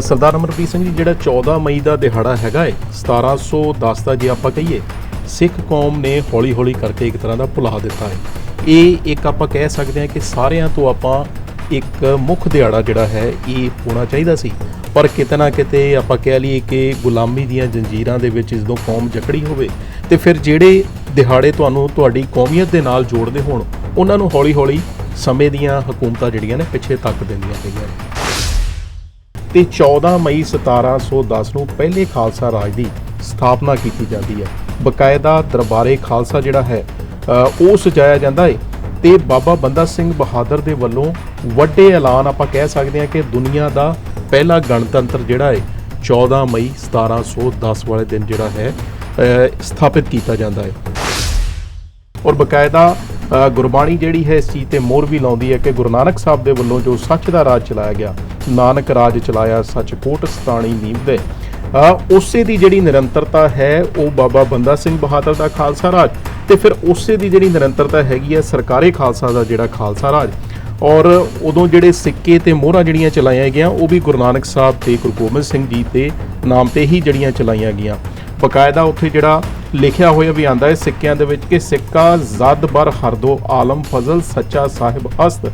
ਸਰਦਾਰ ਅਮਰਪ੍ਰੀਤ ਸਿੰਘ ਜੀ, ਜਿਹੜਾ 14 ਮਈ ਦਾ ਦਿਹਾੜਾ ਹੈਗਾ ਏ 1710 ਦਾ ਜੇ ਆਪਾਂ ਕਹੀਏ, ਸਿੱਖ ਕੌਮ ਨੇ ਹੌਲੀ-ਹੌਲੀ ਕਰਕੇ ਇੱਕ ਤਰ੍ਹਾਂ ਦਾ ਭੁਲਾ ਦਿੱਤਾ ਹੈ ਇਹ ਇੱਕ ਆਪਾਂ ਕਹਿ ਸਕਦੇ ਹਾਂ ਕਿ ਸਾਰਿਆਂ ਤੋਂ ਆਪਾਂ ਇੱਕ ਮੁੱਖ ਦਿਹਾੜਾ ਜਿਹੜਾ ਹੈ, ਇਹ ਹੋਣਾ ਚਾਹੀਦਾ ਸੀ। ਪਰ ਕਿਤੇ ਨਾ ਕਿਤੇ ਆਪਾਂ ਕਹਿ ਲਈਏ ਕਿ ਗੁਲਾਮੀ ਦੀਆਂ ਜੰਜੀਰਾਂ ਦੇ ਵਿੱਚ ਜਦੋਂ ਕੌਮ ਜਕੜੀ ਹੋਵੇ, ਤੇ ਫਿਰ ਜਿਹੜੇ ਦਿਹਾੜੇ ਤੁਹਾਨੂੰ ਤੁਹਾਡੀ ਕੌਮੀਅਤ ਦੇ ਨਾਲ ਜੋੜਦੇ ਹੋਣ, ਉਹਨਾਂ ਨੂੰ ਹੌਲੀ-ਹੌਲੀ ਸਮੇਂ ਦੀਆਂ ਹਕੂਮਤਾਂ ਜਿਹੜੀਆਂ ਨੇ ਪਿੱਛੇ ਤੱਕ ਦਿੰਦੀਆਂ ਪਈਆਂ ਨੇ। ਤੇ 14 ਮਈ 1710 ਨੂੰ ਪਹਿਲੇ ਖਾਲਸਾ ਰਾਜ ਦੀ ਸਥਾਪਨਾ ਕੀਤੀ ਜਾਂਦੀ ਹੈ। ਬਕਾਇਦਾ ਦਰਬਾਰੇ ਖਾਲਸਾ ਜਿਹੜਾ ਹੈ ਉਹ ਸਜਾਇਆ ਜਾਂਦਾ ਹੈ ਤੇ ਬਾਬਾ ਬੰਦਾ ਸਿੰਘ ਬਹਾਦਰ ਦੇ ਵੱਲੋਂ ਵੱਡੇ ਐਲਾਨ ਆਪਾਂ ਕਹਿ ਸਕਦੇ ਹਾਂ ਕਿ ਦੁਨੀਆ ਦਾ ਪਹਿਲਾ ਗਣਤੰਤਰ ਜਿਹੜਾ ਹੈ 14 ਮਈ 1710 ਵਾਲੇ ਦਿਨ ਜਿਹੜਾ ਹੈ ਸਥਾਪਿਤ ਕੀਤਾ ਜਾਂਦਾ ਹੈ ਔਰ ਬਕਾਇਦਾ ਗੁਰਬਾਣੀ ਜਿਹੜੀ ਹੈ ਇਸ ਚੀਜ਼ ਤੇ ਮੋਹਰ ਵੀ ਲਾਉਂਦੀ ਹੈ ਕਿ ਗੁਰੂ ਨਾਨਕ ਸਾਹਿਬ ਦੇ ਵੱਲੋਂ ਜੋ ਸੱਚ ਦਾ ਰਾਜ ਚਲਾਇਆ ਗਿਆ ਨਾਨਕ ਰਾਜ ਚਲਾਇਆ ਸੱਚਕੋਟ ਸਤਾਣੀ ਨੀਂਵੇ ਉਸੇ ਦੀ ਜਿਹੜੀ ਨਿਰੰਤਰਤਾ ਹੈ, ਉਹ ਬਾਬਾ ਬੰਦਾ ਸਿੰਘ ਬਹਾਦਰ ਦਾ ਖਾਲਸਾ ਰਾਜ ਤੇ ਫਿਰ ਉਸੇ ਦੀ ਜਿਹੜੀ ਨਿਰੰਤਰਤਾ ਹੈਗੀ ਹੈ, ਸਰਕਾਰੀ ਖਾਲਸਾ ਦਾ ਜਿਹੜਾ ਖਾਲਸਾ ਰਾਜ। ਔਰ ਉਦੋਂ ਜਿਹੜੇ ਸਿੱਕੇ ਤੇ ਮੋਹਰਾਂ ਜਿਹੜੀਆਂ ਚਲਾਈਆਂ ਗਈਆਂ, ਉਹ ਵੀ ਗੁਰੂ ਨਾਨਕ ਸਾਹਿਬ ਤੇ ਗੁਰੂ ਗੋਬਿੰਦ ਸਿੰਘ ਜੀ ਦੇ ਨਾਮ ਤੇ ਹੀ ਜਿਹੜੀਆਂ ਚਲਾਈਆਂ ਗਈਆਂ। ਬਕਾਇਦਾ ਉੱਥੇ ਜਿਹੜਾ ਲਿਖਿਆ ਹੋਇਆ ਵੀ ਆਂਦਾ ਹੈ ਸਿੱਕਿਆਂ ਦੇ ਵਿੱਚ ਕਿ ਸਿੱਕਾ ਜ਼ਦ ਬਰ ਹਰਦੋ ਆਲਮ ਫਜ਼ਲ ਸੱਚਾ ਸਾਹਿਬ ਅਸਤ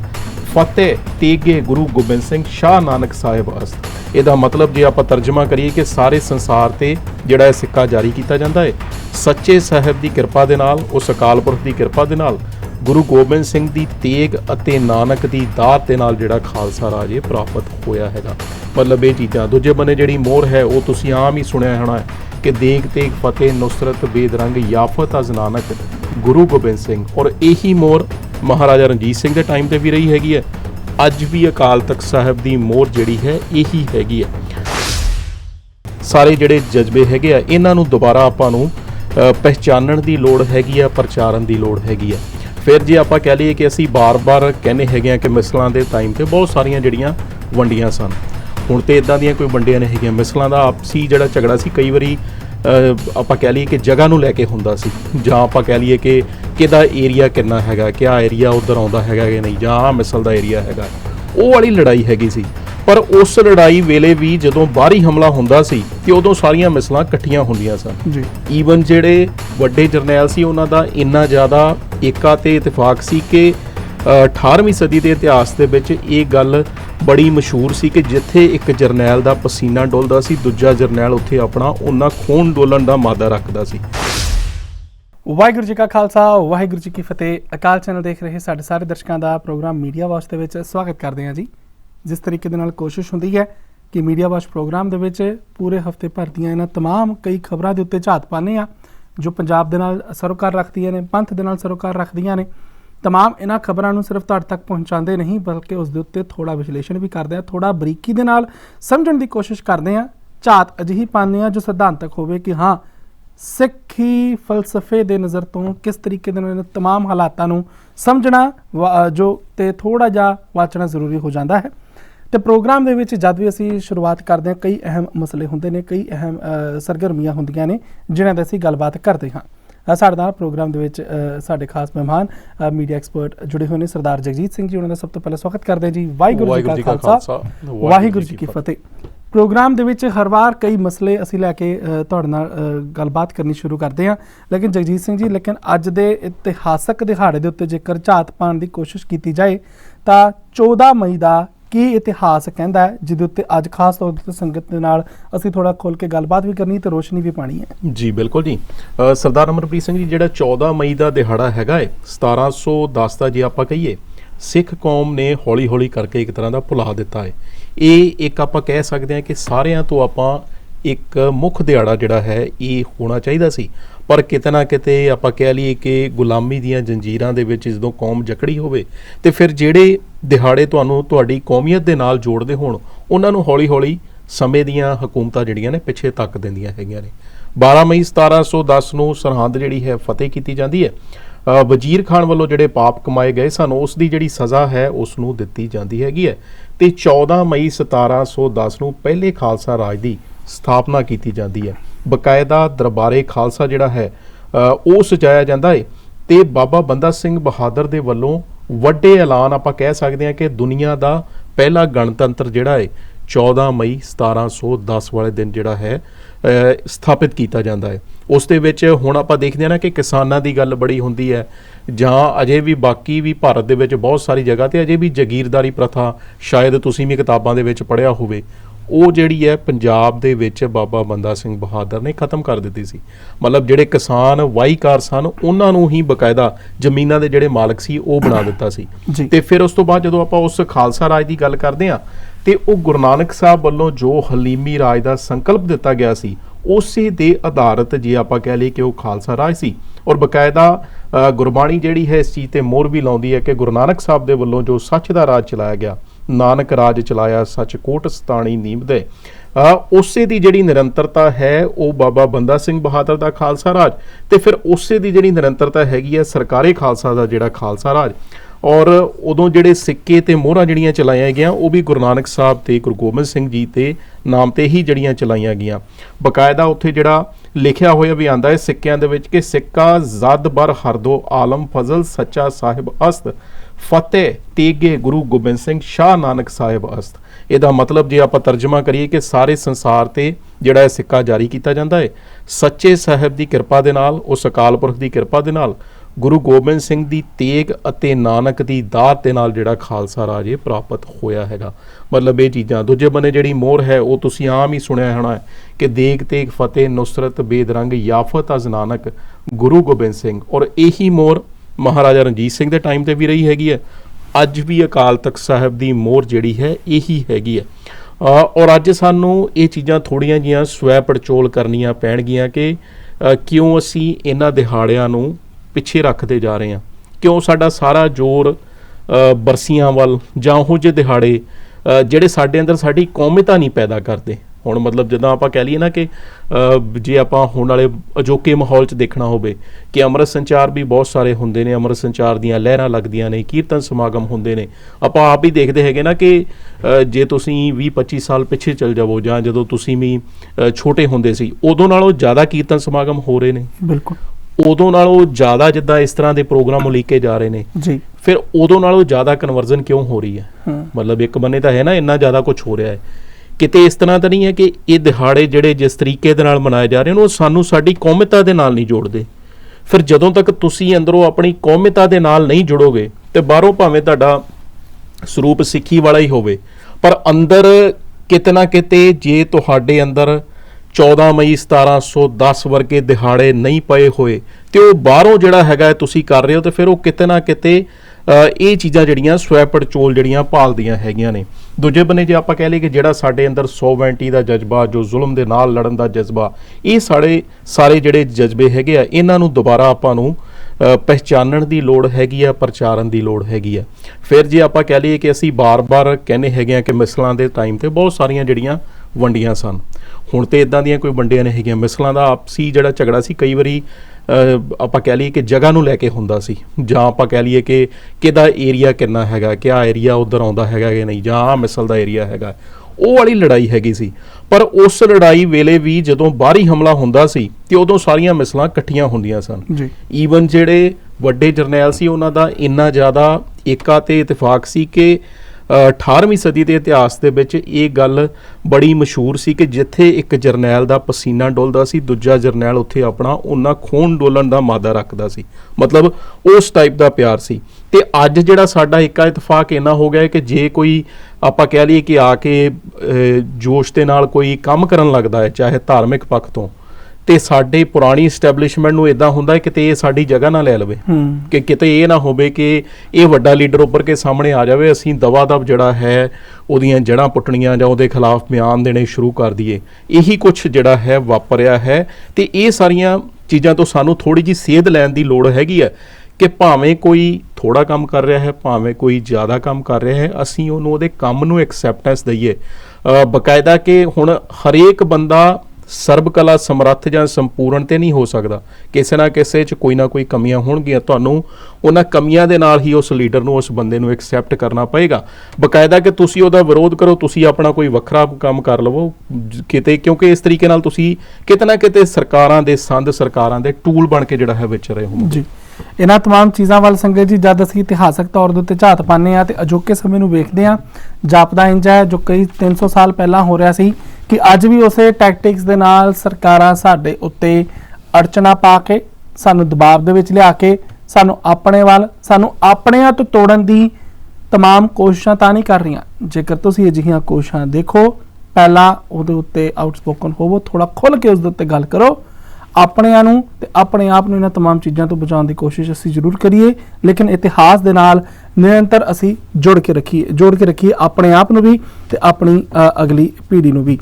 ਫਤਿਹ, ਤੇਗੇ ਗੁਰੂ ਗੋਬਿੰਦ ਸਿੰਘ ਸ਼ਾਹ ਨਾਨਕ ਸਾਹਿਬ ਅਸਤ ਇਹਦਾ ਮਤਲਬ ਜੇ ਆਪਾਂ ਤਰਜਮਾ ਕਰੀਏ ਕਿ ਸਾਰੇ ਸੰਸਾਰ ਤੇ ਜਿਹੜਾ ਇਹ ਸਿੱਕਾ ਜਾਰੀ ਕੀਤਾ ਜਾਂਦਾ ਹੈ, ਸੱਚੇ ਸਾਹਿਬ ਦੀ ਕਿਰਪਾ ਦੇ ਨਾਲ, ਉਸ ਅਕਾਲ ਪੁਰਖ ਦੀ ਕਿਰਪਾ ਦੇ ਨਾਲ, ਗੁਰੂ ਗੋਬਿੰਦ ਸਿੰਘ ਦੀ ਤੇਗ ਅਤੇ ਨਾਨਕ ਦੀ ਦਾਤ ਦੇ ਨਾਲ ਜਿਹੜਾ ਖਾਲਸਾ ਰਾਜ ਇਹ ਪ੍ਰਾਪਤ ਹੋਇਆ ਹੈਗਾ। ਮਤਲਬ ਇਹ ਚੀਜ਼ਾਂ, ਦੂਜੇ ਬੰਨੇ ਜਿਹੜੀ ਮੋਹਰ ਹੈ, ਉਹ ਤੁਸੀਂ ਆਮ ਹੀ ਸੁਣਿਆ ਹੋਣਾ ਹੈ ਕਿ ਦੇਗ ਤੇਗ ਫਤਿਹ, ਨੁਸਰਤ ਬੇਦਰੰਗ ਯਾਫਤ ਅਜਨਾਨਕ ਗੁਰੂ ਗੋਬਿੰਦ ਸਿੰਘ। ਔਰ ਇਹੀ ਮੋਹਰ ਮਹਾਰਾਜਾ ਰਣਜੀਤ ਸਿੰਘ ਦੇ ਟਾਈਮ ਤੇ ਵੀ ਰਹੀ ਹੈਗੀ ਹੈ। ਅੱਜ ਵੀ ਅਕਾਲ ਤਖਤ ਸਾਹਿਬ ਦੀ ਮੋਹਰ ਜਿਹੜੀ ਹੈ ਇਹੀ ਹੈਗੀ ਹੈ। ਸਾਰੇ ਜਿਹੜੇ ਜਜ਼ਬੇ ਹੈਗੇ ਆ ਇਹਨਾਂ ਨੂੰ ਦੁਬਾਰਾ ਆਪਾਂ ਨੂੰ ਅ, ਪਹਿਚਾਨਣ ਦੀ ਲੋੜ ਹੈਗੀ ਆ ਪ੍ਰਚਾਰਨ ਦੀ ਲੋੜ ਹੈਗੀ ਆ। ਫਿਰ ਜੇ ਆਪਾਂ ਕਹਿ ਲਈਏ ਕਿ ਅਸੀਂ ਬਾਰ-ਬਾਰ ਕਹਿੰਦੇ ਹੈਗੇ ਆ ਕਿ ਮਿਸਲਾਂ ਦੇ ਟਾਈਮ ਤੇ ਬਹੁਤ ਸਾਰੀਆਂ ਜਿਹੜੀਆਂ ਵੰਡੀਆਂ ਸਨ। ਹੁਣ ਤੇ ਇਦਾਂ ਦੀਆਂ ਕੋਈ ਵੰਡੀਆਂ ਨਹੀਂ ਹੈਗੀਆਂ। ਮਿਸਲਾਂ ਦਾ ਆਪਸੀ ਜਿਹੜਾ ਝਗੜਾ ਸੀ ਕਈ ਵਾਰੀ ਆਪਾਂ ਕਹਿ ਲਈਏ ਕਿ ਜਗ੍ਹਾ ਨੂੰ ਲੈ ਕੇ ਹੁੰਦਾ ਸੀ। ਜਾਂ ਆਪਾਂ ਕਹਿ ਲਈਏ ਕਿ ਕਿਹਦਾ ਏਰੀਆ ਕਿੰਨਾ ਹੈਗਾ ਕਿ ਆ ਏਰੀਆ ਉਧਰ ਆਉਂਦਾ ਹੈਗਾ ਕਿ ਨਹੀਂ ਜਾਂ ਆ ਮਿਸਲ ਦਾ ਏਰੀਆ ਹੈਗਾ। ਉਹ ਵਾਲੀ ਲੜਾਈ ਹੈਗੀ ਸੀ। ਪਰ ਉਸ ਲੜਾਈ ਵੇਲੇ ਵੀ ਜਦੋਂ ਬਾਹਰੀ ਹਮਲਾ ਹੁੰਦਾ ਸੀ ਤੇ ਉਦੋਂ ਸਾਰੀਆਂ ਮਿਸਲਾਂ ਇਕੱਠੀਆਂ ਹੁੰਦੀਆਂ ਸਨ। ਜੀ। ਈਵਨ ਜਿਹੜੇ ਵੱਡੇ ਜਰਨੈਲ ਸੀ ਉਹਨਾਂ ਦਾ ਇੰਨਾ ਜ਼ਿਆਦਾ ਏਕਾ ਤੇ ਇਤਫਾਕ ਸੀ ਕਿ ਅ, 18ਵੀਂ ਸਦੀ ਦੇ ਇਤਿਹਾਸ ਦੇ ਵਿੱਚ ਇਹ ਗੱਲ ਬੜੀ ਮਸ਼ਹੂਰ ਸੀ ਕਿ ਜਿੱਥੇ ਇੱਕ ਜਰਨੈਲ ਦਾ ਪਸੀਨਾ ਡੁੱਲਦਾ ਸੀ ਦੂਜਾ ਜਰਨੈਲ ਉੱਥੇ ਆਪਣਾ ਉਹਨਾਂ ਖੂਨ ਡੋਲਣ ਦਾ ਮਾਦਾ ਰੱਖਦਾ ਸੀ ਵਾਹਿਗੁਰੂ ਜੀ ਕਾ ਖਾਲਸਾ ਵਾਹਿਗੁਰੂ ਜੀ ਕੀ ਫਤਿਹ ਅਕਾਲ ਚੈਨਲ ਦੇਖ ਰਹੇ ਸਾਡੇ ਸਾਰੇ ਦਰਸ਼ਕਾਂ ਦਾ ਪ੍ਰੋਗਰਾਮ ਮੀਡੀਆ ਵਾਚ ਦੇ ਵਿੱਚ ਸਵਾਗਤ ਕਰਦੇ ਹਾਂ ਜੀ ਜਿਸ ਤਰੀਕੇ ਦੇ ਨਾਲ ਕੋਸ਼ਿਸ਼ ਹੁੰਦੀ ਹੈ ਕਿ ਮੀਡੀਆ ਵਾਚ ਪ੍ਰੋਗਰਾਮ ਦੇ ਵਿੱਚ ਪੂਰੇ ਹਫਤੇ ਭਰ ਦੀਆਂ ਇਹਨਾਂ तमाम ਕਈ ਖਬਰਾਂ ਦੇ ਉੱਤੇ ਝਾਤ ਪਾਉਂਦੇ ਆ ਜੋ ਪੰਜਾਬ ਦੇ ਨਾਲ ਸਰੋਕਾਰ ਰੱਖਦੀਆਂ ਨੇ ਪੰਥ ਦੇ ਨਾਲ ਸਰੋਕਾਰ ਰੱਖਦੀਆਂ ਨੇ तमाम ਇਹਨਾਂ ਖਬਰਾਂ ਨੂੰ ਸਿਰਫ ਤੁਹਾਡੇ ਤੱਕ ਪਹੁੰਚਾਉਂਦੇ ਨਹੀਂ ਬਲਕਿ ਉਸ ਦੇ ਉੱਤੇ ਥੋੜਾ ਵਿਸ਼ਲੇਸ਼ਣ ਵੀ ਕਰਦੇ ਆ ਥੋੜਾ ਬਰੀਕੀ ਦੇ ਨਾਲ ਸਮਝਣ ਦੀ ਕੋਸ਼ਿਸ਼ ਕਰਦੇ ਆ ਝਾਤ ਅਜਿਹੀ ਪਾਉਂਦੇ ਆ ਜੋ ਸਿਧਾਂਤਕ ਹੋਵੇ ਕਿ ਹਾਂ ਸਿੱਖੀ ਫਲਸਫੇ ਦੇ ਨਜ਼ਰ ਤੋਂ ਕਿਸ ਤਰੀਕੇ ਦੇ ਨਾਲ ਇਹਨਾਂ तमाम ਹਾਲਾਤਾਂ ਨੂੰ ਸਮਝਣਾ ਵਾ- ਜੋ ਤੇ ਥੋੜਾ ਜਿਹਾ ਵਾਚਣਾ ਜ਼ਰੂਰੀ ਹੋ ਜਾਂਦਾ ਹੈ ਤੇ ਪ੍ਰੋਗਰਾਮ ਦੇ ਵਿੱਚ ਜਦ ਵੀ ਅਸੀਂ ਸ਼ੁਰੂਆਤ ਕਰਦੇ ਹਾਂ ਕਈ ਅਹਿਮ ਮਸਲੇ ਹੁੰਦੇ ਨੇ ਕਈ ਅਹਿਮ ਅ, ਸਰਗਰਮੀਆਂ ਹੁੰਦੀਆਂ ਨੇ ਜਿਨ੍ਹਾਂ ਦੀ ਅਸੀਂ ਗੱਲਬਾਤ ਕਰਦੇ ਹਾਂ ਅ, ਸਾਡੇ ਨਾਲ ਪ੍ਰੋਗਰਾਮ ਦੇ ਵਿੱਚ ਸਾਡੇ ਖਾਸ ਮਹਿਮਾਨ ਮੀਡੀਆ ਐਕਸਪਰਟ ਜੁੜੇ ਹੋਏ ਨੇ ਸਰਦਾਰ ਜਗਜੀਤ ਸਿੰਘ ਜੀ। ਉਹਨਾਂ ਦਾ ਸਭ ਤੋਂ ਪਹਿਲਾਂ ਸਵਾਗਤ ਕਰਦੇ ਹਾਂ ਜੀ। ਵਾਹਿਗੁਰੂ ਜੀ ਕਾ ਖਾਲਸਾ। ਵਾਹਿਗੁਰੂ ਜੀ ਕੀ ਫਤਿਹ। ਪ੍ਰੋਗਰਾਮ ਦੇ ਵਿੱਚ ਹਰ ਵਾਰ ਕਈ ਮਸਲੇ ਅਸੀਂ ਲੈ ਕੇ ਤੁਹਾਡੇ ਨਾਲ ਗੱਲਬਾਤ ਕਰਨੀ ਸ਼ੁਰੂ ਕਰਦੇ ਹਾਂ। ਲੇਕਿਨ ਜਗਜੀਤ ਸਿੰਘ ਜੀ ਲੇਕਿਨ ਅੱਜ ਦੇ ਇਤਿਹਾਸਕ ਦਿਹਾੜੇ ਦੇ ਉੱਤੇ ਜੇਕਰ ਝਾਤ ਪਾਉਣ ਦੀ ਕੋਸ਼ਿਸ਼ ਕੀਤੀ ਜਾਏ ਤਾਂ 14 ਮਈ ਦਾ ਕੀ ਇਤਿਹਾਸ ਕਹਿੰਦਾ ਹੈ, ਜਿਹਦੇ ਉੱਤੇ ਅੱਜ ਖਾਸ ਤੌਰ ਤੇ ਸੰਗਤ ਦੇ ਨਾਲ ਅਸੀਂ ਥੋੜਾ ਖੋਲ ਕੇ ਗੱਲਬਾਤ ਵੀ ਕਰਨੀ ਤੇ ਰੋਸ਼ਨੀ ਵੀ ਪਾਣੀ ਹੈ। ਜੀ, ਬਿਲਕੁਲ ਜੀ। ਸਰਦਾਰ ਅਮਰਪ੍ਰੀਤ ਸਿੰਘ ਜੀ, ਜਿਹੜਾ 14 ਮਈ ਦਾ ਦਿਹਾੜਾ ਹੈਗਾ ਏ 1710 ਦਾ ਜੇ ਆਪਾਂ ਕਹੀਏ, ਸਿੱਖ ਕੌਮ ਨੇ ਹੌਲੀ-ਹੌਲੀ ਕਰਕੇ ਇੱਕ ਤਰ੍ਹਾਂ ਦਾ ਭੁਲਾ ਦਿੱਤਾ ਹੈ ਇਹ ਇੱਕ ਆਪਾਂ ਕਹਿ ਸਕਦੇ ਹਾਂ ਕਿ ਸਾਰਿਆਂ ਤੋਂ ਆਪਾਂ ਇੱਕ ਮੁੱਖ ਦਿਹਾੜਾ ਜਿਹੜਾ ਹੈ, ਇਹ ਹੋਣਾ ਚਾਹੀਦਾ ਸੀ। ਪਰ ਕਿਤੇ ਨਾ ਕਿਤੇ ਆਪਾਂ ਕਹਿ ਲਈਏ ਕਿ ਗੁਲਾਮੀ ਦੀਆਂ ਜੰਜੀਰਾਂ ਦੇ ਵਿੱਚ ਜਦੋਂ ਕੌਮ ਜਕੜੀ ਹੋਵੇ, ਤੇ ਫਿਰ ਜਿਹੜੇ ਦਿਹਾੜੇ ਤੁਹਾਨੂੰ ਤੁਹਾਡੀ ਕੌਮੀਅਤ ਦੇ ਨਾਲ ਜੋੜਦੇ ਹੋਣ, ਉਹਨਾਂ ਨੂੰ ਹੌਲੀ-ਹੌਲੀ ਸਮੇਂ ਦੀਆਂ ਹਕੂਮਤਾਂ ਜਿਹੜੀਆਂ ਨੇ ਪਿੱਛੇ ਤੱਕ ਦਿੰਦੀਆਂ ਹੈਗੀਆਂ ਨੇ। 12 ਮਈ 1710 ਨੂੰ ਸਰਹੰਦ ਜਿਹੜੀ ਹੈ, ਫਤਿਹ ਕੀਤੀ ਜਾਂਦੀ ਹੈ। ਵਜ਼ੀਰ ਖਾਨ ਵੱਲੋਂ ਜਿਹੜੇ ਪਾਪ ਕਮਾਏ ਗਏ ਸਨ, ਉਸ ਦੀ ਜਿਹੜੀ ਸਜ਼ਾ ਹੈ, ਉਸ ਨੂੰ ਦਿੱਤੀ ਜਾਂਦੀ ਹੈਗੀ ਹੈ। ਤੇ 14 ਮਈ 1710 ਨੂੰ ਪਹਿਲੇ ਖਾਲਸਾ ਰਾਜ ਦੀ ਸਥਾਪਨਾ ਕੀਤੀ ਜਾਂਦੀ ਹੈ। ਬਕਾਇਦਾ ਦਰਬਾਰੇ ਖਾਲਸਾ ਜਿਹੜਾ ਹੈ ਉਹ ਸਜਾਇਆ ਜਾਂਦਾ ਹੈ ਤੇ ਬਾਬਾ ਬੰਦਾ ਸਿੰਘ ਬਹਾਦਰ ਦੇ ਵੱਲੋਂ ਵੱਡੇ ਐਲਾਨ ਆਪਾਂ ਕਹਿ ਸਕਦੇ ਹਾਂ ਕਿ ਦੁਨੀਆ ਦਾ ਪਹਿਲਾ ਗਣਤੰਤਰ ਜਿਹੜਾ ਹੈ 14 ਮਈ 1710 ਵਾਲੇ ਦਿਨ ਜਿਹੜਾ ਹੈ ਸਥਾਪਿਤ ਕੀਤਾ ਜਾਂਦਾ ਹੈ ਉਸ ਦੇ ਵਿੱਚ ਹੁਣ ਆਪਾਂ ਦੇਖਦੇ ਹਾਂ ਨਾ ਕਿ ਕਿਸਾਨਾਂ ਦੀ ਗੱਲ ਬੜੀ ਹੁੰਦੀ ਹੈ, ਜਾਂ ਅਜੇ ਵੀ ਬਾਕੀ ਵੀ ਭਾਰਤ ਦੇ ਵਿੱਚ ਬਹੁਤ ਸਾਰੀ ਜਗ੍ਹਾ ਤੇ ਅਜੇ ਵੀ ਜ਼ਗੀਰਦਾਰੀ ਪ੍ਰਥਾ ਸ਼ਾਇਦ ਤੁਸੀਂ ਵੀ ਕਿਤਾਬਾਂ ਦੇ ਵਿੱਚ ਪੜ੍ਹਿਆ ਹੋਵੇ ਉਹ ਜਿਹੜੀ ਹੈ ਪੰਜਾਬ ਦੇ ਵਿੱਚ ਬਾਬਾ ਬੰਦਾ ਸਿੰਘ ਬਹਾਦਰ ਨੇ ਖਤਮ ਕਰ ਦਿੱਤੀ ਸੀ। ਮਤਲਬ ਜਿਹੜੇ ਕਿਸਾਨ ਵਾਹੀਕਾਰ ਸਨ ਉਹਨਾਂ ਨੂੰ ਹੀ ਬਕਾਇਦਾ ਜ਼ਮੀਨਾਂ ਦੇ ਜਿਹੜੇ ਮਾਲਕ ਸੀ ਉਹ ਬਣਾ ਦਿੱਤਾ ਸੀ। ਤੇ ਫਿਰ ਉਸ ਤੋਂ ਬਾਅਦ ਜਦੋਂ ਆਪਾਂ ਉਸ ਖਾਲਸਾ ਰਾਜ ਦੀ ਗੱਲ ਕਰਦੇ ਹਾਂ ਤੇ ਉਹ ਗੁਰੂ ਨਾਨਕ ਸਾਹਿਬ ਵੱਲੋਂ ਜੋ ਹਲੀਮੀ ਰਾਜ ਦਾ ਸੰਕਲਪ ਦਿੱਤਾ ਗਿਆ ਸੀ ਉਸੇ ਦੇ ਆਧਾਰਿਤ ਜੇ ਆਪਾਂ ਕਹਿ ਲਈਏ ਕਿ ਉਹ ਖਾਲਸਾ ਰਾਜ ਸੀ। ਔਰ ਬਕਾਇਦਾ ਗੁਰਬਾਣੀ ਜਿਹੜੀ ਹੈ ਇਸ ਚੀਜ਼ ਤੇ ਮੋਹਰ ਵੀ ਲਾਉਂਦੀ ਹੈ ਕਿ ਗੁਰੂ ਨਾਨਕ ਸਾਹਿਬ ਦੇ ਵੱਲੋਂ ਜੋ ਸੱਚ ਦਾ ਰਾਜ ਚਲਾਇਆ ਗਿਆ ਨਾਨਕ ਰਾਜ ਚਲਾਇਆ ਸੱਚ ਕੋਟ ਸਤਾਣੀ ਨੀਮਦੇ ਅ, ਉਸੇ ਦੀ ਜਿਹੜੀ ਨਿਰੰਤਰਤਾ ਹੈ ਉਹ ਬਾਬਾ ਬੰਦਾ ਸਿੰਘ ਬਹਾਦਰ ਦਾ ਖਾਲਸਾ ਰਾਜ ਤੇ ਫਿਰ ਉਸੇ ਦੀ ਜਿਹੜੀ ਨਿਰੰਤਰਤਾ ਹੈਗੀ ਹੈ ਸਰਕਾਰੀ ਖਾਲਸਾ ਦਾ ਜਿਹੜਾ ਖਾਲਸਾ ਰਾਜ। ਔਰ ਉਦੋਂ ਜਿਹੜੇ ਸਿੱਕੇ ਤੇ ਮੋਹਰਾਂ ਜਿਹੜੀਆਂ ਚਲਾਈਆਂ ਗਈਆਂ ਉਹ ਵੀ ਗੁਰੂ ਨਾਨਕ ਸਾਹਿਬ ਤੇ ਗੁਰੂ ਗੋਬਿੰਦ ਸਿੰਘ ਜੀ ਤੇ ਨਾਮ ਤੇ ਹੀ ਜਿਹੜੀਆਂ ਚਲਾਈਆਂ ਗਈਆਂ। ਬਕਾਇਦਾ ਉੱਥੇ ਜਿਹੜਾ ਲਿਖਿਆ ਹੋਇਆ ਵੀ ਆਂਦਾ ਹੈ ਸਿੱਕਿਆਂ ਦੇ ਵਿੱਚ ਕਿ ਸਿੱਕਾ ਜ਼ਦ ਬਰ ਹਰਦੋ ਆਲਮ ਫਜ਼ਲ ਸੱਚਾ ਸਾਹਿਬ ਅਸਤ ਫਤਿਹ, ਤੇਗੇ ਗੁਰੂ ਗੋਬਿੰਦ ਸਿੰਘ ਸ਼ਾਹ ਨਾਨਕ ਸਾਹਿਬ ਅਸਤ। ਇਹਦਾ ਮਤਲਬ ਜੇ ਆਪਾਂ ਤਰਜਮਾ ਕਰੀਏ ਕਿ ਸਾਰੇ ਸੰਸਾਰ ਤੇ ਜਿਹੜਾ ਇਹ ਸਿੱਕਾ ਜਾਰੀ ਕੀਤਾ ਜਾਂਦਾ ਹੈ, ਸੱਚੇ ਸਾਹਿਬ ਦੀ ਕਿਰਪਾ ਦੇ ਨਾਲ, ਉਸ ਅਕਾਲ ਪੁਰਖ ਦੀ ਕਿਰਪਾ ਦੇ ਨਾਲ, ਗੁਰੂ ਗੋਬਿੰਦ ਸਿੰਘ ਦੀ ਤੇਗ ਅਤੇ ਨਾਨਕ ਦੀ ਦਾਤ ਦੇ ਨਾਲ ਜਿਹੜਾ ਖਾਲਸਾ ਰਾਜ ਇਹ ਪ੍ਰਾਪਤ ਹੋਇਆ ਹੈਗਾ। ਮਤਲਬ ਇਹ ਚੀਜ਼ਾਂ, ਦੂਜੇ ਬੰਨੇ ਜਿਹੜੀ ਮੋਹਰ ਹੈ, ਉਹ ਤੁਸੀਂ ਆਮ ਹੀ ਸੁਣਿਆ ਹੋਣਾ ਹੈ ਕਿ ਦੇਗ ਤੇਗ ਫਤਿਹ, ਨੁਸਰਤ ਬੇਦਰੰਗ ਯਾਫਤ ਅਜ਼ ਨਾਨਕ, ਗੁਰੂ ਗੋਬਿੰਦ ਸਿੰਘ। ਔਰ ਇਹੀ ਮੋਹਰ ਮਹਾਰਾਜਾ ਰਣਜੀਤ ਸਿੰਘ ਦੇ ਟਾਈਮ ਤੇ ਵੀ ਰਹੀ ਹੈਗੀ ਹੈ। ਅੱਜ ਵੀ ਅਕਾਲ ਤਖਤ ਸਾਹਿਬ ਦੀ ਮੋਹਰ ਜਿਹੜੀ ਹੈ, ਇਹੀ ਹੈਗੀ ਹੈ। ਔਰ ਅੱਜ ਸਾਨੂੰ ਇਹ ਚੀਜ਼ਾਂ ਥੋੜੀਆਂ ਜੀਆਂ ਸਵੈ ਪੜਚੋਲ ਕਰਨੀਆਂ ਪੈਣਗੀਆਂ ਕਿ ਕਿਉਂ ਅਸੀਂ ਇਹਨਾਂ ਦਿਹਾੜਿਆਂ ਨੂੰ ਪਿੱਛੇ ਰੱਖਦੇ ਜਾ ਰਹੇ ਹਾਂ? ਕਿਉਂ ਸਾਡਾ ਸਾਰਾ ਜ਼ੋਰ ਬਰਸੀਆਂ ਵੱਲ ਜਾਂ ਉਹ ਜਿਹੇ ਦਿਹਾੜੇ ਜਿਹੜੇ ਸਾਡੇ ਅੰਦਰ ਸਾਡੀ ਕੌਮਤਾ ਨਹੀਂ ਪੈਦਾ ਕਰਦੇ? ਹੁਣ ਮਤਲਬ ਜਦੋਂ ਆਪਾਂ ਕਹਿ ਲਈਏ ਨਾ ਕਿ ਜੇ ਆਪਾਂ ਹੁਣ ਵਾਲੇ ਅਜੋਕੇ ਮਾਹੌਲ 'ਚ ਦੇਖਣਾ ਹੋਵੇ ਕਿ ਅੰਮ੍ਰਿਤ ਸੰਚਾਰ ਵੀ ਬਹੁਤ ਸਾਰੇ ਹੁੰਦੇ ਨੇ ਅੰਮ੍ਰਿਤ ਸੰਚਾਰ ਦੀਆਂ ਲਹਿਰਾਂ ਲੱਗਦੀਆਂ ਨੇ ਕੀਰਤਨ ਸਮਾਗਮ ਹੁੰਦੇ ਨੇ ਆਪਾਂ ਆਪ ਹੀ ਦੇਖਦੇ ਹੈਗੇ ਨਾ ਕਿ ਜੇ ਤੁਸੀਂ 20 25 ਸਾਲ ਪਿੱਛੇ ਚਲ ਜਾਵੋ ਜਾਂ ਜਦੋਂ ਤੁਸੀਂ ਵੀ ਛੋਟੇ ਹੁੰਦੇ ਸੀ ਉਦੋਂ ਨਾਲੋਂ ਜ਼ਿਆਦਾ ਕੀਰਤਨ ਸਮਾਗਮ ਹੋ ਰਹੇ ਨੇ। ਬਿਲਕੁਲ। ਉਦੋਂ ਨਾਲੋਂ ਜ਼ਿਆਦਾ ਜਿੱਦਾਂ ਇਸ ਤਰ੍ਹਾਂ ਦੇ ਪ੍ਰੋਗਰਾਮ ਉਲੀਕੇ ਜਾ ਰਹੇ ਨੇ। ਜੀ। ਫਿਰ ਉਦੋਂ ਨਾਲੋਂ ਜ਼ਿਆਦਾ ਕਨਵਰਜ਼ਨ ਕਿਉਂ ਹੋ ਰਹੀ ਹਾਂ? ਮਤਲਬ ਇੱਕ ਬੰਨੇ ਤਾਂ ਹੈ ਨਾ ਇੰਨਾ ਜ਼ਿਆਦਾ ਕੁਝ ਹੋ ਰਿਹਾ ਹੈ। ਕਿਤੇ ਇਸ ਤਰ੍ਹਾਂ ਤਾਂ ਨਹੀਂ ਹੈ ਕਿ ਇਹ ਦਿਹਾੜੇ ਜਿਹੜੇ ਜਿਸ ਤਰੀਕੇ ਦੇ ਨਾਲ ਮਨਾਏ ਜਾ ਰਹੇ ਨੇ, ਉਹ ਸਾਨੂੰ ਸਾਡੀ ਕੌਮਤਾ ਦੇ ਨਾਲ ਨਹੀਂ ਜੋੜਦੇ। ਫਿਰ ਜਦੋਂ ਤੱਕ ਤੁਸੀਂ ਅੰਦਰੋਂ ਆਪਣੀ ਕੌਮਤਾ ਦੇ ਨਾਲ ਨਹੀਂ ਜੁੜੋਗੇ, ਤੇ ਬਾਹਰੋਂ ਭਾਵੇਂ ਤੁਹਾਡਾ ਸਰੂਪ ਸਿੱਖੀ ਵਾਲਾ ਹੀ ਹੋਵੇ, ਪਰ ਅੰਦਰ ਕਿਤੇ ਨਾ ਕਿਤੇ ਜੇ ਤੁਹਾਡੇ ਅੰਦਰ 14 ਮਈ 1710 ਵਰਗੇ ਦਿਹਾੜੇ ਨਹੀਂ ਪਏ ਹੋਏ ਤੇ ਉਹ ਬਾਹਰੋਂ ਜਿਹੜਾ ਹੈਗਾ ਤੁਸੀਂ ਕਰ ਰਹੇ ਹੋ ਤੇ ਫਿਰ ਉਹ ਕਿਤੇ ਨਾ ਕਿਤੇ ਇਹ ਚੀਜ਼ਾਂ ਜਿਹੜੀਆਂ ਸਵੈ ਪੜਚੋਲ ਜਿਹੜੀਆਂ ਭਾਲਦੀਆਂ ਹੈਗੀਆਂ ਨੇ। ਦੂਜੇ ਬੰਨੇ ਜੇ ਆਪਾਂ ਕਹਿ ਲਈਏ ਕਿ ਜਿਹੜਾ ਸਾਡੇ ਅੰਦਰ ਸੋਵੈਂਟੀ ਦਾ ਜਜ਼ਬਾ ਜੋ ਜ਼ੁਲਮ ਦੇ ਨਾਲ ਲੜਨ ਦਾ ਜਜ਼ਬਾ ਇਹ ਸਾਡੇ ਸਾਰੇ ਜਿਹੜੇ ਜਜ਼ਬੇ ਹੈਗੇ ਆ ਇਹਨਾਂ ਨੂੰ ਦੁਬਾਰਾ ਆਪਾਂ ਨੂੰ ਅ, ਪਹਿਚਾਨਣ ਦੀ ਲੋੜ ਹੈਗੀ ਆ ਪ੍ਰਚਾਰਨ ਦੀ ਲੋੜ ਹੈਗੀ ਆ। ਫਿਰ ਜੇ ਆਪਾਂ ਕਹਿ ਲਈਏ ਕਿ ਅਸੀਂ ਬਾਰ-ਬਾਰ ਕਹਿੰਦੇ ਹੈਗੇ ਆ ਕਿ ਮਿਸਲਾਂ ਦੇ ਟਾਈਮ ਤੇ ਬਹੁਤ ਸਾਰੀਆਂ ਜਿਹੜੀਆਂ ਵੰਡੀਆਂ ਸਨ। ਹੁਣ ਤੇ ਇਦਾਂ ਦੀਆਂ ਕੋਈ ਵੰਡੀਆਂ ਨਹੀਂ ਹੈਗੀਆਂ। ਮਿਸਲਾਂ ਦਾ ਆਪਸੀ ਜਿਹੜਾ ਝਗੜਾ ਸੀ ਕਈ ਵਾਰੀ ਆਪਾਂ ਕਹਿ ਲਈਏ ਕਿ ਜਗ੍ਹਾ ਨੂੰ ਲੈ ਕੇ ਹੁੰਦਾ ਸੀ। ਜਾਂ ਆਪਾਂ ਕਹਿ ਲਈਏ ਕਿ ਕਿਹਦਾ ਏਰੀਆ ਕਿੰਨਾ ਹੈਗਾ ਕਿ ਆ ਏਰੀਆ ਉਧਰ ਆਉਂਦਾ ਹੈਗਾ ਕਿ ਨਹੀਂ ਜਾਂ ਆ ਮਿਸਲ ਦਾ ਏਰੀਆ ਹੈਗਾ। ਉਹ ਵਾਲੀ ਲੜਾਈ ਹੈਗੀ ਸੀ। ਪਰ ਉਸ ਲੜਾਈ ਵੇਲੇ ਵੀ ਜਦੋਂ ਬਾਹਰੀ ਹਮਲਾ ਹੁੰਦਾ ਸੀ ਤੇ ਉਦੋਂ ਸਾਰੀਆਂ ਮਿਸਲਾਂ ਇਕੱਠੀਆਂ ਹੁੰਦੀਆਂ ਸਨ। ਜੀ। ਈਵਨ ਜਿਹੜੇ ਵੱਡੇ ਜਰਨੈਲ ਸੀ ਉਹਨਾਂ ਦਾ ਇੰਨਾ ਜ਼ਿਆਦਾ ਏਕਾ ਤੇ ਇਤਫਾਕ ਸੀ ਕਿ 18ਵੀਂ ਸਦੀ ਦੇ ਇਤਿਹਾਸ ਦੇ ਵਿੱਚ ਇਹ ਗੱਲ ਬੜੀ ਮਸ਼ਹੂਰ ਸੀ ਕਿ ਜਿੱਥੇ ਇੱਕ ਜਰਨੈਲ ਦਾ ਪਸੀਨਾ ਡੁੱਲਦਾ ਸੀ, ਦੂਜਾ ਜਰਨੈਲ ਉੱਥੇ ਆਪਣਾ ਉਹਨਾਂ ਖੂਨ ਡੋਲਣ ਦਾ ਮਾਦਾ ਰੱਖਦਾ ਸੀ। ਮਤਲਬ ਉਸ ਟਾਈਪ ਦਾ ਪਿਆਰ ਸੀ। ਤੇ ਅੱਜ ਜਿਹੜਾ ਸਾਡਾ ਏਕਾ ਇਤਫਾਕ ਇੰਨਾ ਹੋ ਗਿਆ ਹੈ ਕਿ ਜੇ ਕੋਈ ਆਪਾਂ ਕਹਿ ਲਈਏ ਕਿ ਆ ਕੇ ਜੋਸ਼ ਦੇ ਨਾਲ ਕੋਈ ਕੰਮ ਕਰਨ ਲੱਗਦਾ ਹੈ, ਚਾਹੇ ਧਾਰਮਿਕ ਪੱਖ ਤੋਂ ਤੇ ਸਾਡੇ ਪੁਰਾਣੀ ਐਸਟੈਬਲਿਸ਼ਮੈਂਟ ਨੂੰ ਇਦਾਂ ਹੁੰਦਾ ਹੈ ਕਿਤੇ ਇਹ ਸਾਡੀ ਜਗ੍ਹਾ ਨਾ ਲੈ ਲਵੇ। ਕਿ ਕਿਤੇ ਇਹ ਨਾ ਹੋਵੇ ਕਿ ਇਹ ਵੱਡਾ ਲੀਡਰ ਉੱਪਰ ਕੇ ਸਾਹਮਣੇ ਆ ਜਾਵੇ ਅਸੀਂ ਦਵਾ ਦਵ ਜਿਹੜਾ ਹੈ ਉਹਦੀਆਂ ਜੜ੍ਹਾਂ ਪੁੱਟਣੀਆਂ ਜਾਂ ਉਹਦੇ ਖਿਲਾਫ ਬਿਆਨ ਦੇਣੇ ਸ਼ੁਰੂ ਕਰ ਦਈਏ। ਇਹੀ ਕੁਝ ਜਿਹੜਾ ਹੈ ਵਾਪਰਿਆ ਹੈ ਤੇ ਇਹ ਸਾਰੀਆਂ ਚੀਜ਼ਾਂ ਤੋਂ ਸਾਨੂੰ ਥੋੜੀ ਜੀ ਸੇਧ ਲੈਣ ਦੀ ਲੋੜ ਹੈਗੀ ਹੈ ਕਿ ਭਾਵੇਂ ਕੋਈ ਥੋੜਾ ਕੰਮ ਕਰ ਰਿਹਾ ਹੈ ਭਾਵੇਂ ਕੋਈ ਜ਼ਿਆਦਾ ਕੰਮ ਕਰ ਰਿਹਾ ਹੈ ਅਸੀਂ ਉਹਨੂੰ ਉਹਦੇ ਕੰਮ ਨੂੰ ਐਕਸੈਪਟੈਂਸ ਦਈਏ। ਬਕਾਇਦਾ ਕਿ ਹੁਣ ਹਰੇਕ ਬੰਦਾ ਸਰਬ ਕਲਾ ਸਮਰੱਥ ਜਾਂ ਸੰਪੂਰਨ ਤੇ ਨਹੀਂ ਹੋ ਸਕਦਾ ਕਿਸੇ ਨਾ ਕਿਸੇ ਚ ਕੋਈ ਨਾ ਕੋਈ ਕਮੀਆਂ ਹੋਣਗੀਆਂ ਤੁਹਾਨੂੰ ਉਹਨਾਂ ਕਮੀਆਂ ਦੇ ਨਾਲ ਹੀ ਉਸ ਲੀਡਰ ਨੂੰ ਉਸ ਬੰਦੇ ਨੂੰ ਐਕਸੈਪਟ ਕਰਨਾ ਪਏਗਾ ਬਕਾਇਦਾ ਕਿ ਤੁਸੀਂ ਉਹਦਾ ਵਿਰੋਧ ਕਰੋ ਤੁਸੀਂ ਆਪਣਾ ਕੋਈ ਵੱਖਰਾ ਕੰਮ ਕਰ ਲਵੋ ਜ- ਕਿਤੇ ਕਿਉਂਕਿ ਇਸ ਤਰੀਕੇ ਨਾਲ ਤੁਸੀਂ ਕਿਤੇ ਨਾ ਕਿਤੇ ਸਰਕਾਰਾਂ ਦੇ ਸੰਦ ਸਰਕਾਰਾਂ ਦੇ ਟੂਲ ਬਣ ਕੇ ਜਿਹੜਾ ਹੈ ਵਿਚ ਰਹੇ ਹੋ ਜੀ ਇਹਨਾਂ तमाम ਚੀਜ਼ਾਂ ਵੱਲ ਸੰਗਤ ਜੀ ਜਦ ਅਸੀਂ ਇਤਿਹਾਸਕ ਤੌਰ ਦੇ ਉੱਤੇ ਝਾਤ ਪਾਉਂਦੇ ਆ ਤੇ ਅਜੋਕੇ ਸਮੇਂ ਨੂੰ ਵੇਖਦੇ ਆ ਜਾਪਦਾ ਇੰਜ ਹੈ ਜੋ ਕਈ 300 ਸਾਲ ਪਹਿਲਾਂ ਹੋ ਰਿਹਾ ਸੀ ਕਿ ਅੱਜ ਵੀ ਉਸੇ ਟੈਕਟਿਕਸ ਦੇ ਨਾਲ ਸਰਕਾਰਾਂ ਸਾਡੇ ਉੱਤੇ ਅੜਚਣਾ ਪਾ ਕੇ ਸਾਨੂੰ ਦਬਾਅ ਦੇ ਵਿੱਚ ਲਿਆ ਕੇ ਸਾਨੂੰ ਆਪਣੇ ਵੱਲ ਸਾਨੂੰ ਆਪਣਿਆਂ ਤੋਂ ਤੋੜਨ ਦੀ तमाम ਕੋਸ਼ਿਸ਼ਾਂ ਤਾਂ ਨਹੀਂ ਕਰ ਰਹੀਆਂ ਜੇਕਰ ਤੁਸੀਂ ਅਜਿਹੀਆਂ ਕੋਸ਼ਿਸ਼ਾਂ ਦੇਖੋ ਪਹਿਲਾਂ ਉਹਦੇ ਉੱਤੇ ਆਊਟਸਪੋਕਨ ਹੋਵੋ ਥੋੜਾ ਖੁੱਲ ਕੇ ਉਸ ਦੇ ਉੱਤੇ ਗੱਲ ਕਰੋ ਆਪਣਿਆਂ ਨੂੰ ਤੇ ਆਪਣੇ ਆਪ ਨੂੰ ਇਹਨਾਂ तमाम ਚੀਜ਼ਾਂ ਤੋਂ ਬਚਾਉਣ ਦੀ ਕੋਸ਼ਿਸ਼ ਅਸੀਂ ਜ਼ਰੂਰ ਕਰੀਏ ਲੇਕਿਨ ਇਤਿਹਾਸ ਦੇ ਨਾਲ ਨਿਰੰਤਰ ਅਸੀਂ ਜੁੜ ਕੇ ਰੱਖੀਏ ਜੋੜ ਕੇ ਰੱਖੀਏ ਆਪਣੇ ਆਪ ਨੂੰ ਵੀ ਤੇ ਆਪਣੀ ਅ, ਅਗਲੀ ਪੀੜ੍ਹੀ ਨੂੰ ਵੀ